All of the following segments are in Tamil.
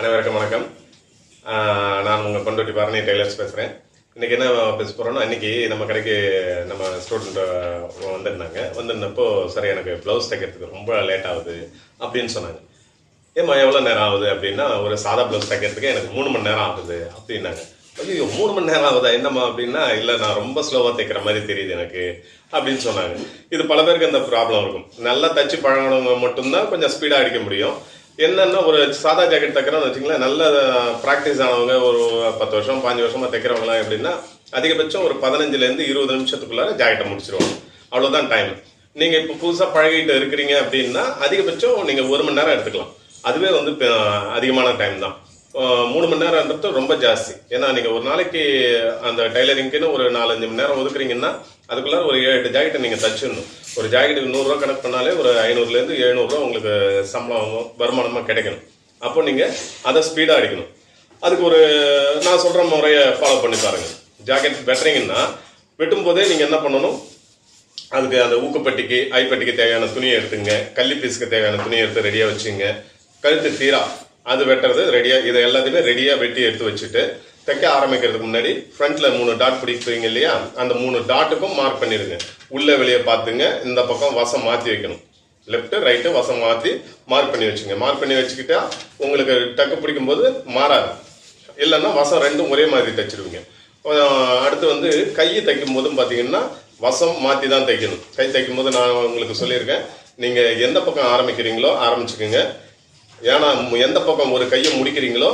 அனைவருக்கும் வணக்கம். நான் உங்கள் கொண்டோட்டி பரணி டெய்லர்ஸ் பேசுகிறேன் இன்றைக்கி என்ன பேச போகிறோன்னா இன்றைக்கி நம்ம கடைக்கு நம்ம ஸ்டூடெண்ட்டு வந்திருந்தாங்க. வந்திருந்தப்போ சரி எனக்கு ப்ளவுஸ் தைக்கிறதுக்கு ரொம்ப லேட் ஆகுது அப்படின்னு சொன்னாங்க. ஏம்மா எவ்வளோ நேரம் ஆகுது? அப்படின்னா ஒரு சாதா ப்ளவுஸ் தைக்கிறதுக்கு எனக்கு மூணு மணி நேரம் ஆகுது அப்படின்னாங்க. ஐயோ மூணு மணி நேரம் ஆகுதா? என்னம்மா? அப்படின்னா இல்லை நான் ரொம்ப ஸ்லோவாக தைக்கிற மாதிரி தெரியுது எனக்கு அப்படின்னு சொன்னாங்க. இது பல பேருக்கு அந்த ப்ராப்ளம் இருக்கும். நல்லா தச்சு பழகினவங்க மட்டும்தான் கொஞ்சம் ஸ்பீடாக அடிக்க முடியும். என்னென்னா ஒரு சாதா ஜாக்கெட் தைக்கிறோம்னு வச்சுங்களேன் நல்ல ப்ராக்டிஸ் ஆனவங்க ஒரு பத்து வருஷம் பாஞ்சு வருஷமாக தைக்கிறவங்களாம் எப்படின்னா அதிகபட்சம் ஒரு பதினஞ்சுலேருந்து இருபது நிமிஷத்துக்குள்ளார ஜாக்கெட்டை முடிச்சிருவாங்க. அவ்வளோதான் டைம் நீங்கள் இப்போ புதுசாக பழகிட்டு இருக்கிறீங்க அப்படின்னா அதிகபட்சம் நீங்கள் ஒரு மணி நேரம் எடுத்துக்கலாம். அதுவே வந்து அதிகமான டைம் தான். மூணு மணி நேரம்ன்றது ரொம்ப ஜாஸ்தி. ஏன்னா நீங்கள் ஒரு நாளைக்கு அந்த டைலரிங்க்குன்னு ஒரு நாலஞ்சு மணி நேரம் ஒதுக்குறீங்கன்னா அதுக்குள்ளே ஒரு ஏழு எட்டு ஜாக்கெட்டை நீங்கள் தச்சிடணும். ஒரு ஜாக்கெட்டுக்கு நூறுரூவா கணக்கு பண்ணாலே ஒரு ஐநூறுலேருந்து எழுநூறுவா உங்களுக்கு சம்பளம் வருமானமாக கிடைக்கணும். அப்போ நீங்கள் அதை ஸ்பீடாக அடிக்கணும். அதுக்கு ஒரு நான் சொல்கிற முறையை ஃபாலோ பண்ணி பாருங்கள் ஜாக்கெட் வெட்டுறீங்கன்னா வெட்டும் போதே நீங்கள் என்ன பண்ணணும்? அதுக்கு அந்த ஊக்குப்பட்டிக்கு ஐப்பட்டிக்கு தேவையான துணியை எடுத்துங்க. கள்ளி பீஸுக்கு தேவையான துணியை எடுத்து ரெடியாக வச்சுங்க. கழுத்து தீரா அது வெட்டுறது ரெடியாக இதை எல்லாத்தையுமே ரெடியாக வெட்டி எடுத்து வச்சுட்டு தைக்க ஆரம்பிக்கிறதுக்கு முன்னாடி ஃப்ரண்ட்ல மூணு டாட் பிடிக்கிறீங்க இல்லையா? அந்த மூணு டாட்டுக்கும் மார்க் பண்ணிடுங்க. உள்ளே வெளியே பார்த்துங்க. இந்த பக்கம் வசம் மாற்றி வைக்கணும். லெஃப்ட் ரைட்டு வசம் மாற்றி மார்க் பண்ணி வச்சுங்க. மார்க் பண்ணி வச்சுக்கிட்டா உங்களுக்கு டக்கு பிடிக்கும்போது மாறாது. இல்லைன்னா வசம் ரெண்டும் ஒரே மாதிரி தைச்சிருவீங்க. அடுத்து வந்து கையை தைக்கும் போதும் பார்த்தீங்கன்னா வசம் மாற்றி தான் தைக்கணும். கை தைக்கும் போது நான் உங்களுக்கு சொல்லியிருக்கேன். நீங்கள் எந்த பக்கம் ஆரம்பிக்கிறீங்களோ ஆரம்பிச்சுக்கோங்க. ஏன்னா எந்த பக்கம் ஒரு கையை முடிக்கிறீங்களோ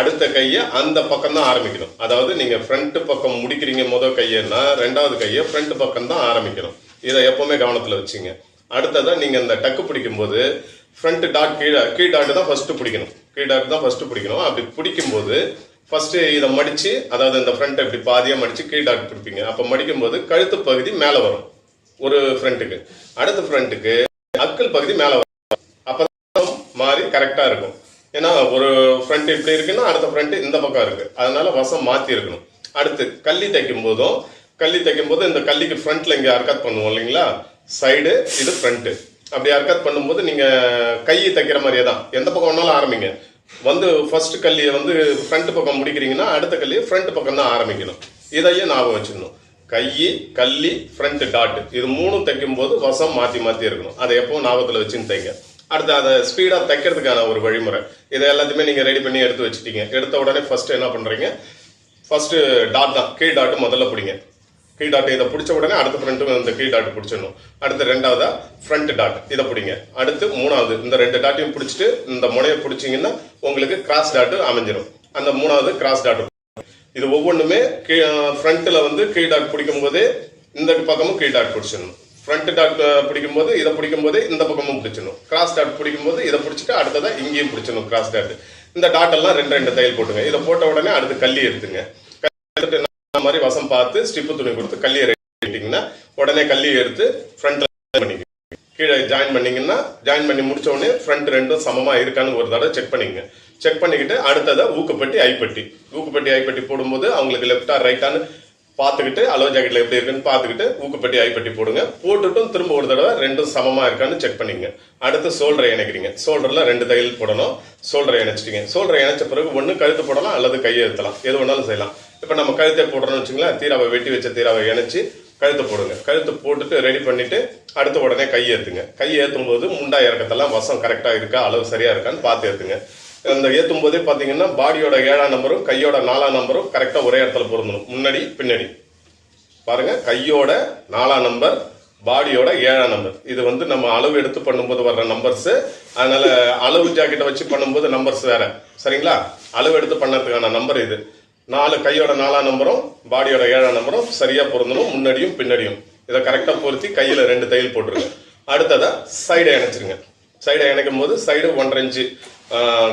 அடுத்த கையை அந்த பக்கம் தான் ஆரம்பிக்கணும். அதாவது நீங்கள் ஃப்ரண்ட் பக்கம் முடிக்கிறீங்க முதல் கையன்னா ரெண்டாவது கையை ஃப்ரண்ட் பக்கம் தான் ஆரம்பிக்கணும். இதை எப்போவுமே கவனத்தில் வச்சுங்க. அடுத்ததான் நீங்கள் இந்த டக்கு பிடிக்கும்போது ஃப்ரண்ட் டாட் கீழே கீழ் டாட் தான் ஃபஸ்ட்டு பிடிக்கணும். கீழ் டாட் தான் ஃபஸ்ட்டு பிடிக்கணும். அப்படி பிடிக்கும்போது ஃபஸ்ட்டு இதை மடித்து அதாவது இந்த ஃப்ரண்ட் இப்படி பாதியாக மடித்து கீழ் டாட் பிடிப்பீங்க. அப்போ மடிக்கும்போது கழுத்து பகுதி மேலே வரும். ஒரு ஃப்ரண்ட்டுக்கு அடுத்த ஃப்ரண்ட்டுக்கு அக்கல் பகுதி மேலே வரும். கரெக்டாக இருக்கும். ஏன்னா ஒரு ஃப்ரண்ட் இப்படி இருக்குன்னா அடுத்த ஃப்ரண்ட் இந்த பக்கம் இருக்கு. அதனால வசம் மாற்றி இருக்கணும். அடுத்து கள்ளி தைக்கும் போதும் கள்ளி தைக்கும் போது இந்த கல்லிக்கு ஃப்ரண்ட்ல இங்கே அர்க்காத் பண்ணுவோம் இல்லைங்களா? சைடு இது ஃப்ரண்ட்டு அப்படி அர்க்காத் பண்ணும்போது நீங்கள் கையை தைக்கிற மாதிரியே தான். எந்த பக்கம் வேணாலும் ஆரம்பிங்க. வந்து ஃபர்ஸ்ட் கல்லியை வந்து ஃப்ரண்ட் பக்கம் முடிக்கிறீங்கன்னா அடுத்த கல்லியை ஃப்ரண்ட் பக்கம் தான் ஆரம்பிக்கணும். இதையும் ஞாபகம் வச்சிடணும் கை கல்லி ஃப்ரண்ட் டாட் இது மூணும் தைக்கும் போது வசம் மாற்றி மாற்றி இருக்கணும். அதை எப்பவும் ஞாபகத்தில் வச்சுன்னு தைங்க. அடுத்து அதை ஸ்பீடாக தைக்கிறதுக்கான ஒரு வழிமுறை. இதை எல்லாத்தையுமே நீங்கள் ரெடி பண்ணி எடுத்து வச்சுட்டீங்க. எடுத்த உடனே ஃபஸ்ட்டு என்ன பண்ணுறீங்க ஃபஸ்ட்டு டாட் தான். கீழ் டாட்டு முதல்ல பிடிங்க. கீழ் டாட் இதை பிடிச்ச உடனே அடுத்த ஃப்ரண்ட்டும் இந்த கீழ் டாட் பிடிச்சிடணும். அடுத்து ரெண்டாவதா ஃப்ரண்ட் டாட் இதை பிடிங்க. அடுத்து மூணாவது இந்த ரெண்டு டாட்டையும் பிடிச்சிட்டு இந்த முனையை பிடிச்சிங்கன்னா உங்களுக்கு கிராஸ் டாட்டு அமைஞ்சிடும் அந்த மூணாவது கிராஸ் டாட் இது ஒவ்வொன்றுமே ஃப்ரண்ட்ல வந்து கீழ் டாட் பிடிக்கும் போதே இந்த பக்கமும் கீழ் டாட் பிடிச்சிடணும். ஃப்ரண்ட் டாட் uh, பிடிக்கும் போது இதை பிடிக்கும் போது இந்த பக்கமும் பிடிச்சிடணும். கிராஸ் டாட் பிடிக்கும் போது இதை பிடிச்சிட்டு அடுத்ததாக இங்கேயும் பிடிச்சிடணும் கிராஸ் டாட் இந்த டாட் எல்லாம் ரெண்டு ரெண்டு தையல் போட்டுங்க. இதை போட்ட உடனே அடுத்து கல்லி எடுத்துங்க. எடுத்துட்டு மாதிரி வசம் பார்த்து ஸ்டிப்பு துணி கொடுத்து கல்லியை ரெட்டிங்கன்னா உடனே கல்லியை எடுத்து ஃப்ரண்ட்ல பண்ணிக்க கீழே ஜாயின் பண்ணீங்கன்னா ஜாயின் பண்ணி முடிச்ச உடனே ஃப்ரண்ட் ரெண்டும் சமமா இருக்கான்னு ஒரு தடவை செக் பண்ணிங்க செக் பண்ணிக்கிட்டு அடுத்ததை ஊக்கப்பட்டி ஐப்பட்டி. ஊக்குப்பட்டி ஐப்பட்டி போடும்போது அவங்களுக்கு லெஃப்டா ரைட்டான்னு பார்த்துக்கிட்டு அளவு ஜாக்கெட்ல எப்படி இருக்குன்னு பார்த்துக்கிட்டு ஊக்குப்பட்டி ஐப்பட்டி போடுங்க. போட்டுட்டும் திரும்ப ஒரு தடவை ரெண்டும் சமமா இருக்கான்னு செக் பண்ணிங்க அடுத்து சோல்டரை இணைக்கிறீங்க. சோல்டர்ல ரெண்டு தையல் போடணும். சோல்டரை இணைச்சிட்டீங்க. சோல்டரை இணைச்ச பிறகு ஒன்று கழுத்து போடலாம் அல்லது கையை எது வேணாலும் செய்யலாம். இப்போ நம்ம கழுத்தை போடுறோம்னு வச்சுங்களேன் தீராவை வெட்டி வச்ச தீராவை இணைச்சி கழுத்து போடுங்க. கழுத்து போட்டுட்டு ரெடி பண்ணிட்டு அடுத்த உடனே கை ஏற்றுங்க கை ஏற்றும் போது முண்டா இறக்கத்தெல்லாம் வசம் கரெக்டாக இருக்கா அளவு சரியா இருக்கான்னு பார்த்து ஏற்றுங்க அந்த ஏற்றும் போதே பார்த்தீங்கன்னா பாடியோட ஏழாம் நம்பரும் கையோட நாலாம் நம்பரும் கரெக்டாக ஒரே இடத்துல பொருந்தணும். முன்னாடி பின்னாடி. பாருங்க கையோட நாலாம் நம்பர் பாடியோட ஏழாம் நம்பர். இது வந்து நம்ம அளவு எடுத்து பண்ணும்போது வர்ற நம்பர்ஸ் அதனால அளவு ஜாக்கெட்டை வச்சு பண்ணும்போது நம்பர்ஸ் வேற. சரிங்களா? அளவு எடுத்து பண்ணதுக்கான நம்பர் இது. நாலு கையோட நாலாம் நம்பரும் பாடியோட ஏழாம் நம்பரும் சரியா பொருந்தணும். முன்னாடியும் பின்னாடியும். இதை கரெக்டாக பொருத்தி கையில ரெண்டு தையல் போட்டுருங்க. அடுத்ததா சைடை இணைச்சிருங்க. சைடை இணைக்கும் போது சைடு ஒன்றரை இன்ச்சு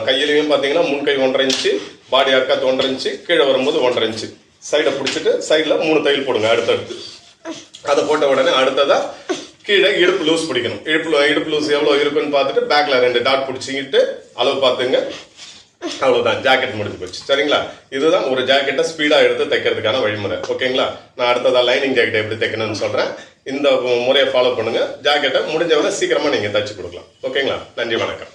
கையிலையும் பார்த்தீங்கன்னா முன்கை ஒன்றரை இன்ச்சு பாடி அர்க்காத்து ஒன்றரை இன்ச்சு கீழே வரும்போது ஒன்றரை இன்ச்சு. சைடை பிடிச்சிட்டு சைடில் மூணு தையல் போடுங்க அடுத்தடுத்து. அதை போட்ட உடனே அடுத்ததா கீழே இடுப்பு லூஸ் பிடிக்கணும். இடுப்பு இடுப்பு லூஸ் எவ்வளோ இருக்குன்னு பார்த்துட்டு பேக்கில் ரெண்டு டாட் பிடிச்சிக்கிட்டு அளவு பார்த்துங்க. அவ்வளோதான் ஜாக்கெட் முடிஞ்சு போச்சு. சரிங்களா? இதுதான் ஒரு ஜாக்கெட்டை ஸ்பீடாக எடுத்து தைக்கிறதுக்கான வழிமுறை. ஓகேங்களா? நான் அடுத்ததா லைனிங் ஜாக்கெட் எப்படி தைக்கணும்னு சொல்கிறேன் இந்த முறையை ஃபாலோ பண்ணுங்கள் ஜாக்கெட்டை முடிஞ்சவரை சீக்கிரமாக நீங்கள் தைச்சி கொடுக்கலாம். ஓகேங்களா? நன்றி வணக்கம்.